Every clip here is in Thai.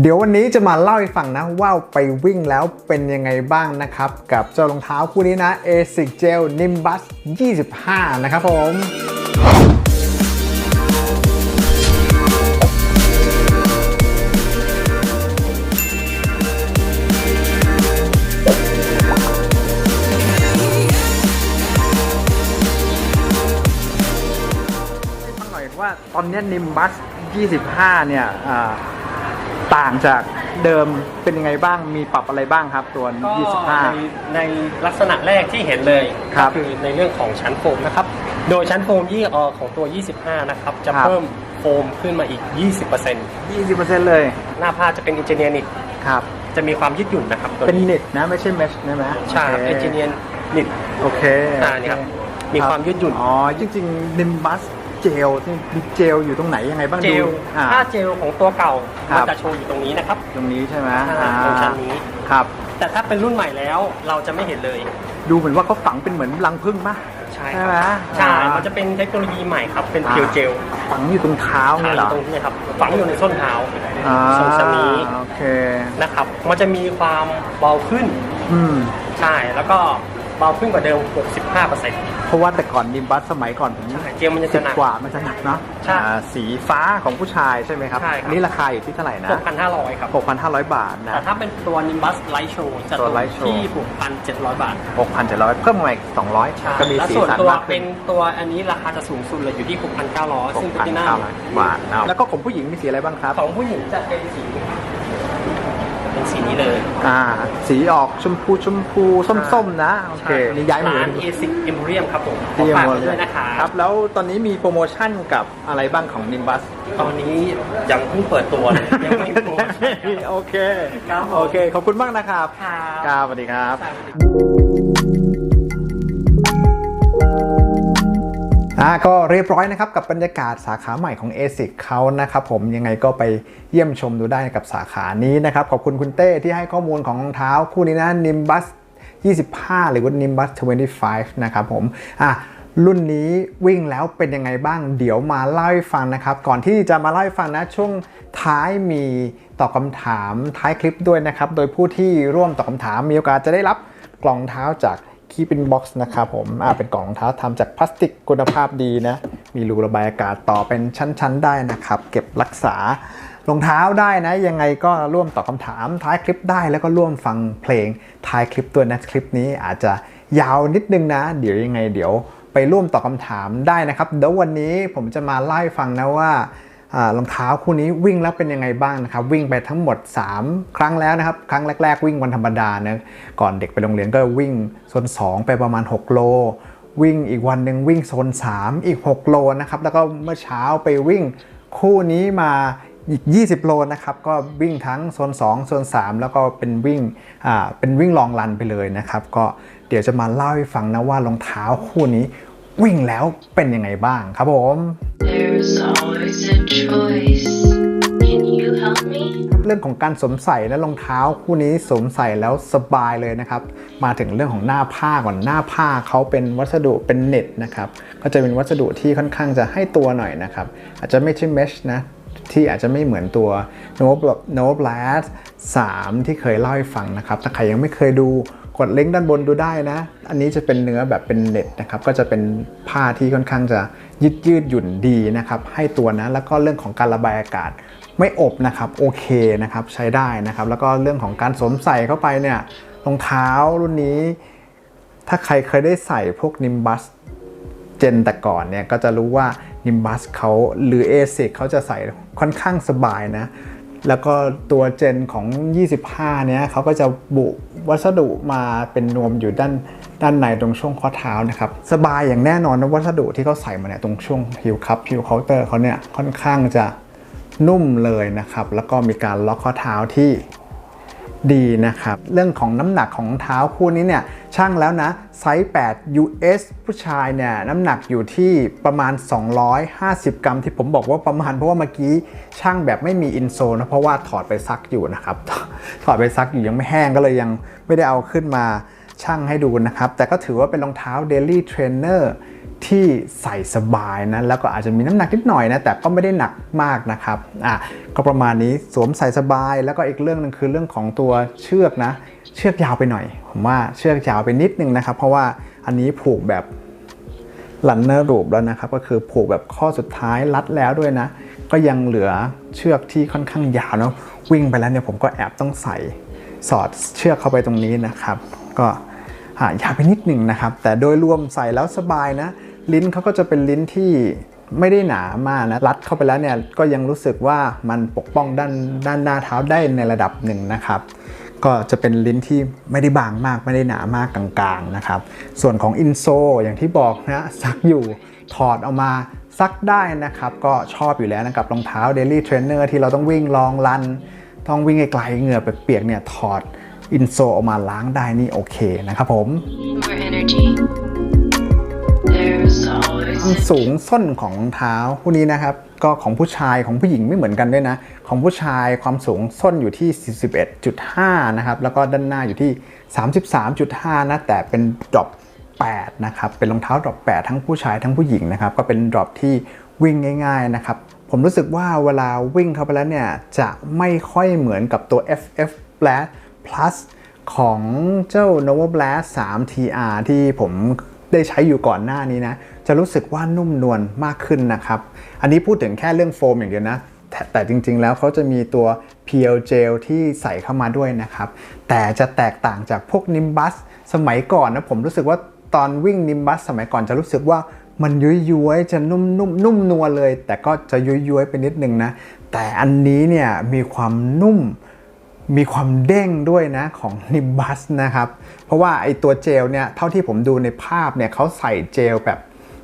เดี๋ยววันนี้จะมาเล่าให้ฟังนะว่าไปวิ่งแล้วเป็นยังไงบ้างนะครับ กับเจ้ารองเท้าคู่นี้นะ ASIC Gel Nimbus 25 นะครับผมให้ฟังหน่อยว่าตอนนี้ย Nimbus 25 เนี่ยอ่า ต่างจากเดิมเป็นยังไงบ้างมีปรับอะไรบ้างครับตัว ก็ใน25 ในลักษณะแรกที่เห็นเลยครับก็คือในเรื่องของชั้นโฟมนะครับ โดยชั้นโฟมยี่ออของตัว 25 นะครับ จะครับ เพิ่มโฟมขึ้นมาอีก 20% 20%เลยหน้าผ้าจะเป็นอินเจเนียร์นิกครับ จะมีความยืดหยุ่นนะครับตัวเป็นเน็ตนะไม่ใช่เมชใช่ไหมใช่ครับโคอินเจเนียร์นิกโอเคอ่านี่ครับมีความยืดหยุ่น อ๋อจริงๆ Nimbus เจลมีเจลอยู่ตรงไหนยังไงบ้างเจดูลอ่า ถ้าเจลของตัวเก่าครัมับนจะโชว์อยู่ตรงนี้นะครับตรงนี้ใช่ไหมอ่าตรงชั้นนี้ ครับ แต่ถ้าเป็นรุ่นใหม่แล้วเราจะไม่เห็นเลย ดูเหมือนว่าเขาฝังเป็นเหมือนรังผึ้งป่ะใช่ใช่คไหมรับใช่ อ่ามัมันจะเป็นเทคโนโลยีใหม่ครับ เป็นเพียวเจลฝังอยู่ตรงเท้าฝัเนี่งยอเหรอยู่ตรงนี้ครับ ฝังอยู่ในส้นเท้าอ่าทรงชะนีโอเค นะครับ มันจะมีความเบาขึ้น อืม ใช่ แล้วก็ เบาขึ้นกว่าเดิม 65เปอร์เซ็นต์เพราะว่าแต่ก่อนนิมบัสสมัยก่อนผมเจลมันจะสิบหนัก กว่ามันจะหนักเนาะใช่อ่าสีฟ้าของผู้ชายใช่ไหมครับใช่ครับ อันนี้ราคาอยู่ที่เท่าไหร่นะ 6,500 ครับ 6,500 บาทนะ แต่ถ้าเป็นตัว Nimbus Light Show จะตัวตก Light Show ที่ 6,700 บาท 6,700 เพิ่มมาอีกใช่200 ก็มีแล้วสีส่วนสันตัวมากเป็ขึ้นนตัวอันนี้ราคาจะสูงสุดเลยอยู่ที่ 6,900 ซึ่งเป็นที่หน้า6,900บาทนะแล้วก็ของผู้หญิงมีสีอะไรบ้างครับ ของผู้หญิงจะเป็นสีเป็น สีนี้เลยอ่า สีออกชมพูชมพูส้มๆ นะ โอเคใช่นี่ย้ายมาอยู่ร้าน ASIC Emporium ครับผมขอที่ยังฝากหมไว้ดด้วยนะคะครับ แล้วตอนนี้มีโปรโมชั่นกับอะไรบ้างของนิมบัส ตอนนี้ยังเพิ่งเปิดตัวเลยยังไม่โปรโอเค ครับผม โอเค ขอบคุณมากนะครับ ครับครับสวัสดีครับ อ่าก็เรียบร้อยนะครับกับบรรยากาศสาขาใหม่ของ ASIC เขานะครับผมยังไงก็ไปเยี่ยมชมดูได้กับสาขานี้นะครับ ขอบคุณคุณเต้ที่ให้ข้อมูลของรองเท้าคู่นี้นะ Nimbus 25 หรือว่า Nimbus 25 นะครับผมอะรุ่นนี้วิ่งแล้วเป็นยังไงบ้าง เดี๋ยวมาเล่าให้ฟังนะครับ ก่อนที่จะมาเล่าให้ฟังนะช่วงท้ายมีตอบคำถามท้ายคลิปด้วยนะครับ โดยผู้ที่ร่วมตอบคำถามมีโอกาสจะได้รับกล่องเท้าจาก คีปินบ็อกซ์นะครับผมอ่าเป็นกล่องรองเท้าทำจากพลาสติกคุณภาพดีนะ มีรูระบายอากาศต่อเป็นชั้น ๆ ได้นะครับ เก็บรักษารองเท้าได้นะ ยังไงก็ร่วมตอบคำถามท้ายคลิปได้แล้วก็ร่วมฟังเพลงท้ายคลิปด้วยนะคลิปนี้อาจจะยาวนิดนึงนะ เดี๋ยวยังไงเดี๋ยวไปร่วมตอบคำถามได้นะครับเดี๋ยววันนี้ผมจะมาเล่ฟังนะว่า รองเท้าคู่นี้วิ่งแล้วเป็นยังไงบ้างนะครับวิ่งไปทั้งหมด 3 ครั้งแล้วนะครับครั้งแรก ๆ วิ่งวันธรรมดานะก่อนเด็กไปโรงเรียนก็วิ่งโซน2 ไปประมาณ 6 โล วิ่งอีกวันหนึ่งวิ่งโซน 3 อีก 6 โลนะครับแล้วก็เมื่อเช้าไปวิ่งคู่นี้มาอีก 20 โลนะครับ ก็วิ่งทั้งโซน 2 โซน 3 แล้วก็เป็นวิ่ง อ่า เป็นวิ่งลองรันไปเลยนะครับ ก็เดี๋ยวจะมาเล่าให้ฟังนะว่ารองเท้าคู่นี้วิ่งแล้วเป็นยังไงบ้างครับผม เรื่องของการสวมใส่และรองเท้าคู่นี้สวมใส่แล้วสบายเลยนะครับ มาถึงเรื่องของหน้าผ้าก่อนหน้าผ้าเขาเป็นวัสดุเป็นเน็ตนะครับก็จะเป็นวัสดุที่ค่อนข้างจะให้ตัวหน่อยนะครับ อาจจะไม่ใช่เมชนะที่อาจจะไม่เหมือนตัว n o b n o b l a s 3 ที่เคยเล่าให้ฟังนะครับ ถ้าใครยังไม่เคยดูกดลิงก์ด้านบนดูได้นะ อันนี้จะเป็นเนื้อแบบเป็นเน็ตนะครับ ก็จะเป็นผ้าที่ค่อนข้างจะ ยืดยืดหยุ่นดีนะครับให้ตัวนะแล้วก็เรื่องของการระบายอากาศไม่อบนะครับโอเคนะครับใช้ได้นะครับ แล้วก็เรื่องของการสวมใส่เข้าไปเนี่ยรองเท้ารุ่นนี้ ถ้าใครเคยได้ใส่พวก Nimbus เจนแต่ก่อนเนี่ยก็จะรู้ว่า Nimbus เขาหรือ ASIC เขาจะใส่ค่อนข้างสบายนะ แล้วก็ตัวเจนของ 25 เนี่ยเขาก็จะบุวัสดุมาเป็นนวมอยู่ด้าน ด้านในตรงช่วงข้อเท้านะครับ สบายอย่างแน่นอนนะวัสดุที่เขาใส่มาเนี่ยตรงช่วงฮิวคัพฮิวเคาน์เตอร์เขาเนี่ยค่อนข้างจะนุ่มเลยนะครับ แล้วก็มีการล็อกข้อเท้าที่ดีนะครับ เรื่องของน้ำหนักของเท้าคู่นี้เนี่ยช่างแล้วนะไซส์ 8 US ผู้ชายเนี่ยน้ำหนักอยู่ที่ประมาณ 250 กรัม ที่ผมบอกว่าประมาณเพราะว่าเมื่อกี้ช่างแบบไม่มีอินโซนะเพราะว่าถอดไปซักอยู่นะครับ ถอดไปซักอยู่ยังไม่แห้งก็เลยยังไม่ได้เอาขึ้นมา ช่างให้ดูนะครับ แต่ก็ถือว่าเป็นรองเท้า Daily Trainer ที่ใส่สบายนะ แล้วก็อาจจะมีน้ำหนักนิดหน่อยนะ แต่ก็ไม่ได้หนักมากนะครับ อะ ก็ประมาณนี้สวมใส่สบาย แล้วก็อีกเรื่องหนึงคือเรื่องของตัวเชือกนะ เชือกยาวไปหน่อย ผมว่าเชือกยาวไปนิดนึงนะครับ เพราะว่าอันนี้ผูกแบบลันเนอร์รูปแล้วนะครับ ก็คือผูกแบบข้อสุดท้ายรัดแล้วด้วยนะ ก็ยังเหลือเชือกที่ค่อนข้างยาวเนาะ วิ่งไปแล้วเนี่ยผมก็แอบต้องใส่สอดเชือกเข้าไปตรงนี้นะครับ ก็ อะยาไปนิดหนึ่งนะครับ แต่โดยรวมใส่แล้วสบายนะ ลิ้นเขาก็จะเป็นลิ้นที่ไม่ได้หนามากนะ รัดเข้าไปแล้วเนี่ยก็ยังรู้สึกว่ามันปกป้องด้านด้านหน้าเท้าได้ในระดับหนึ่งนะครับ ก็จะเป็นลิ้นที่ไม่ได้บางมากไม่ได้หนามากกลางๆนะครับ ส่วนของอินโซอย่างที่บอกนะซักอยู่ถอดออกมาซักได้นะครับ ก็ชอบอยู่แล้วนะกับรองเท้า Daily Trainer ที่เราต้องวิ่งลองรัน ต้องวิ่งไกลๆเหงื่อเปียกๆเนี่ยถอด อินโซออกมาล้างได้นี่โอเคนะครับผม More energy. There's always ความสูงส้นของรองเท้าคู่นี้นะครับ ก็ของผู้ชายของผู้หญิงไม่เหมือนกันด้วยนะ ของผู้ชายความสูงส้นอยู่ที่ 41.5 นะครับ แล้วก็ด้านหน้าอยู่ที่ 33.5 นะ แต่เป็นดรอป8นะครับ เป็นรองเท้าดรอป8ทั้งผู้ชายทั้งผู้หญิงนะครับ ก็เป็นดรอปที่วิ่งง่าย ๆ นะครับ ผมรู้สึกว่าเวลาวิ่งเข้าไปแล้วเนี่ย จะไม่ค่อยเหมือนกับตัว FF Blast Plus ของเจ้า Nova Blast 3 TR ที่ผมได้ใช้อยู่ก่อนหน้านี้นะ จะรู้สึกว่านุ่มนวลมากขึ้นนะครับ อันนี้พูดถึงแค่เรื่องโฟมอย่างเดียวนะแต่แต่จริงๆ แล้วเขาจะมีตัว PL Gel ที่ใส่เข้ามาด้วยนะครับ แต่จะแตกต่างจากพวก Nimbus สมัยก่อนนะผมรู้สึกว่าตอนวิ่ง Nimbus สมัยก่อนจะรู้สึกว่ามันยุยย้วยๆจะนุ่มนุ่มนุ่มนวลเลย แต่ก็จะยุยย้วยๆไปนิดนึงนะ แต่อันนี้เนี่ยมีความนุ่ม มีความเด้งด้วยนะของ Nimbus นะครับ เพราะว่าไอตัวเจลเนี่ยเท่าที่ผมดูในภาพเนี่ยเขาใส่เจลแบบ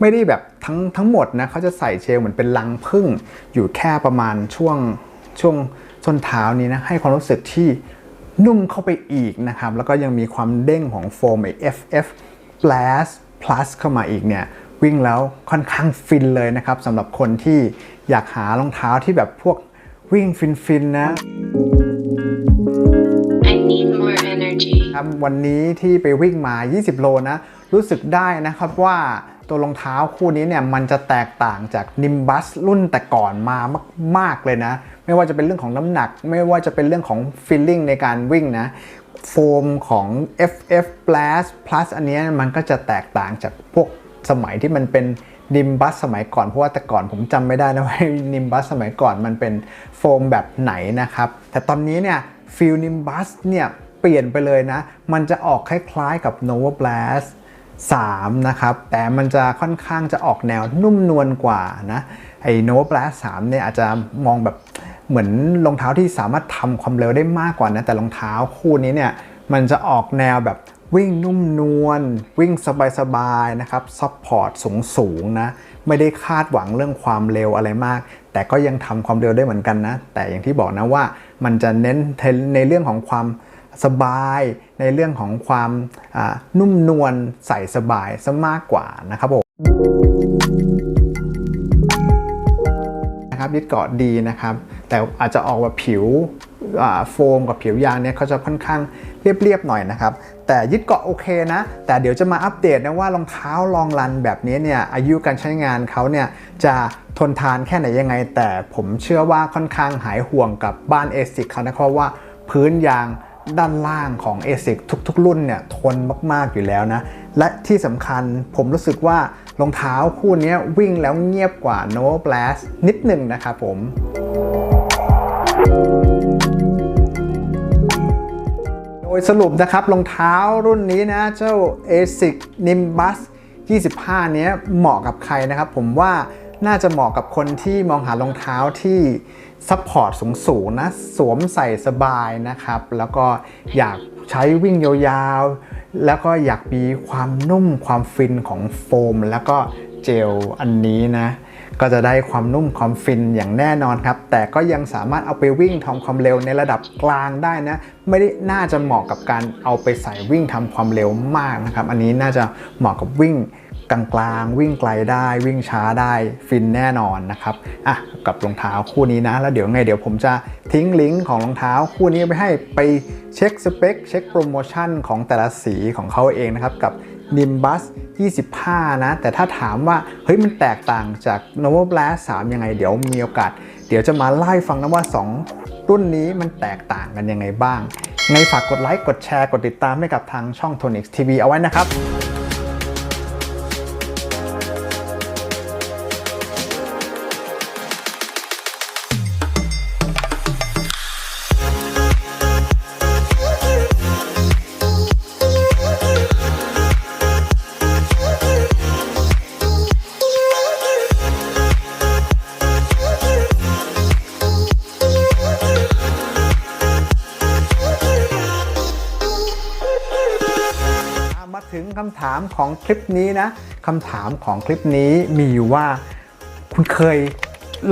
ไม่ได้แบบทั้งทั้งหมดนะเขาจะใส่เจลเหมือนเป็นลังพึ่งอยู่แค่ประมาณช่วงช่วงส้นเท้านี้นะให้ความรู้สึกที่นุ่มเข้าไปอีกนะครับ แล้วก็ยังมีความเด้งของโฟมไอ FF Blast Plus เข้ามาอีกเนี่ยวิ่งแล้วค่อนข้างฟินเลยนะครับสำหรับคนที่อยากหารองเท้าที่แบบพวกวิ่งฟินๆนะ need more energy. ครับวันนี้ที่ไปวิ่งมา 20 โลนะ รู้สึกได้นะครับว่าตัวรองเท้าคู่นี้เนี่ยมันจะแตกต่างจาก Nimbus รุ่นแต่ก่อนมามาก ๆ เลยนะ ไม่ว่าจะเป็นเรื่องของน้ำหนัก ไม่ว่าจะเป็นเรื่องของ feeling ในการวิ่งนะโฟมของ FF Blast Plus อันนี้มันก็จะแตกต่างจากพวกสมัยที่มันเป็น Nimbus สมัยก่อน เพราะว่าแต่ก่อนผมจำไม่ได้นะว่า Nimbus สมัยก่อนมันเป็นโฟมแบบไหนนะครับ แต่ตอนนี้เนี่ย Feel Nimbus เนี่ยเปลี่ยนไปเลยนะ มันจะออกคล้ายๆกับ Nova Blast 3 นะครับ แต่มันจะค่อนข้างจะออกแนวนุ่มนวลกว่านะไอ้ Nova Blast 3เนี่ยอาจจะมองแบบเหมือนรองเท้าที่สามารถทำความเร็วได้มากกว่านะ แต่รองเท้าคู่นี้เนี่ยมันจะออกแนวแบบวิ่งนุ่มนวลวิ่งสบายๆนะครับซัพพอร์ตสูงๆนะ ไม่ได้คาดหวังเรื่องความเร็วอะไรมาก แต่ก็ยังทำความเร็วได้เหมือนกันนะ แต่อย่างที่บอกนะว่ามันจะเน้นในเรื่องของความสบายในเรื่องของความนุ่มนวลใส่สบายซะมากกว่านะครับผมนะครับยึดเกาะดีนะครับ แต่อาจจะออกว่าผิวโฟมกับผิวยางเนี่ยเขาจะค่อนข้างเรียบๆหน่อยนะครับ แต่ยึดเกาะโอเคนะ แต่เดี๋ยวจะมาอัปเดตนะว่ารองเท้าลองรันแบบนี้เนี่ยอายุการใช้งานเขาเนี่ยจะทนทานแค่ไหนยังไง แต่ผมเชื่อว่าค่อนข้างหายห่วงกับบ้านเอซิกเขานะเพราะว่าพื้นยางด้านล่างของ ASIC ทุกๆ รุ่นเนี่ยทนมากๆอยู่แล้วนะ และที่สำคัญผมรู้สึกว่ารองเท้าคู่นี้วิ่งแล้วเงียบกว่า Nova Blast นิดหนึ่งนะครับผม โดยสรุปนะครับรองเท้ารุ่นนี้นะเจ้า ASIC Nimbus 25 เนี้ยเหมาะกับใครนะครับ ผมว่าน่าจะเหมาะกับคนที่มองหารองเท้าที่ซัพพอร์ตสูงๆนะ สวมใส่สบายนะครับ แล้วก็อยากใช้วิ่งยาวๆ แล้วก็อยากมีความนุ่มความฟินของโฟม แล้วก็เจลอันนี้นะ ก็จะได้ความนุ่มความฟินอย่างแน่นอนครับ แต่ก็ยังสามารถเอาไปวิ่งทำความเร็วในระดับกลางได้นะ ไม่ได้น่าจะเหมาะกับการเอาไปใส่วิ่งทำความเร็วมากนะครับ อันนี้น่าจะเหมาะกับวิ่งกลางๆ วิ่งไกลได้วิ่งช้าได้ฟินแน่นอนนะครับอะกับรองเท้าคู่นี้นะ แล้วเดี๋ยวไงเดี๋ยวผมจะทิ้งลิงก์ของรองเท้าคู่นี้ไปให้ไปเช็คสเปคเช็คโปรโมชั่นของแต่ละสีของเขาเองนะครับกับ Nimbus 25 นะ แต่ถ้าถามว่า เฮ้ยมันแตกต่างจาก Nova Blast 3 ยังไง เดี๋ยวมีโอกาส เดี๋ยวจะมาไล่ฟังนะว่า 2 รุ่นนี้มันแตกต่างกันยังไงบ้างไงฝากกดไลค์ กดแชร์ กดติดตามให้กับทางช่อง Tonix TV เอาไว้นะครับ มาถึงคำถามของคลิปนี้นะคำถามของคลิปนี้มีอยู่ว่าคุณเคย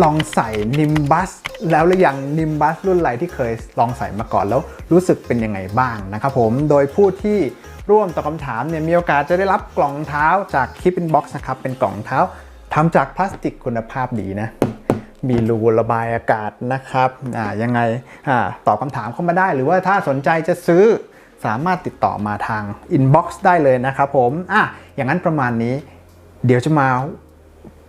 ลองใส่ Nimbus แล้วหรือยัง Nimbus รุ่นไหนที่เคยลองใส่มาก่อนแล้วรู้สึกเป็นยังไงบ้างนะครับผมโดยผู้ที่ร่วมตอบคำถามเนี่ยมีโอกาสจะได้รับกล่องเท้าจาก Keep in Box นะครับเป็นกล่องเท้าทำจากพลาสติกคุณภาพดีนะมีรูระบายอากาศนะครับอ่ายังไงอ่าตอบคำถามเข้ามาได้ หรือว่าถ้าสนใจจะซื้อ สามารถติดต่อมาทาง inbox ได้เลยนะครับผมอะอย่างนั้นประมาณนี้ เดี๋ยวจะมา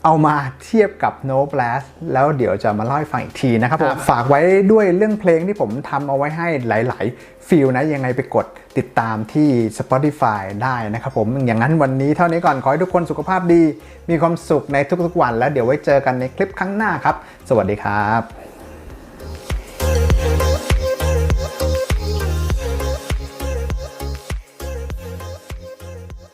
เอามาเทียบกับ No Blast แล้วเดี๋ยวจะมาเล่าให้ฟังอีกทีนะครับผมฝากไว้ด้วยเรื่องเพลงที่ผมทำเอาไว้ให้หลาย ๆ ฟิลนะยังไงไปกดติดตามที่ Spotify ได้นะครับผมอย่างนั้นวันนี้เท่านี้ก่อน ขอให้ทุกคนสุขภาพดี มีความสุขในทุก ๆ วัน แล้วเดี๋ยวไว้เจอกันในคลิปครั้งหน้าครับ สวัสดีครับ